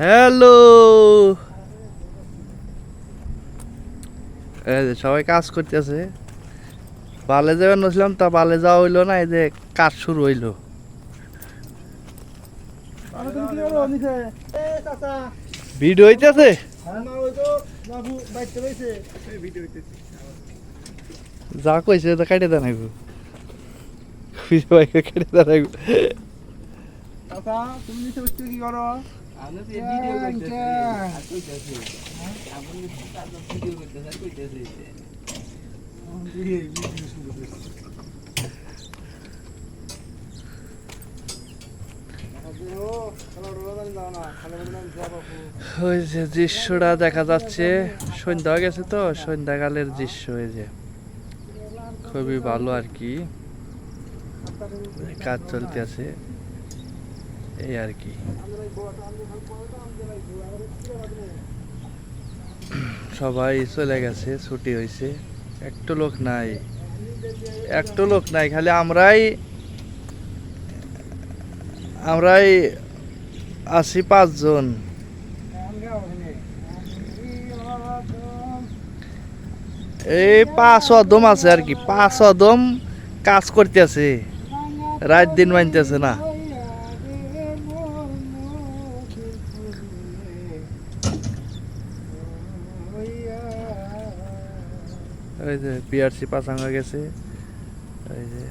Hello. এই যে সবাই কাজ করতেছে। বালে যাবেন নছিলাম তা বালে যাওয়া হইল না এই যে কাজ শুরু হইল। ভিডিও হইতেছে? হ্যাঁ না ওই তো বাবু বাইতে রইছে এই ভিডিও হইতেছে। যা কইছে তা কাটে দেন আইবো। ভিডিও কেটে দেন চাচা তুমি নিচে বসে কি করো? আমরা তো ভিডিও করতেছি। আর কইতাছি আপনি কাজ ভিডিও করতেছেন কইতাছি। ওই যে দৃশ্যটা দেখা যাচ্ছে সন্ধ্যা হয়ে গেছে তো সন্ধ্যাকালের দৃশ্য এই যে। খুবই ভালো আর কি। কাজ চলতে আছে এই আর কি। সবাই চলে গেছে, ছুটি হয়েছে একটু লোক নাই। একটু লোক নাই, খালি আমরাই আমরাই আছি পাঁচজন। এই পাঁচ অদম আছে আর কি, পাঁচ অদম কাজ করতেছে। রাত দিন মানতেছে না। ওই যে পিআরসি পাসাঙ্গা গেছে ওই যে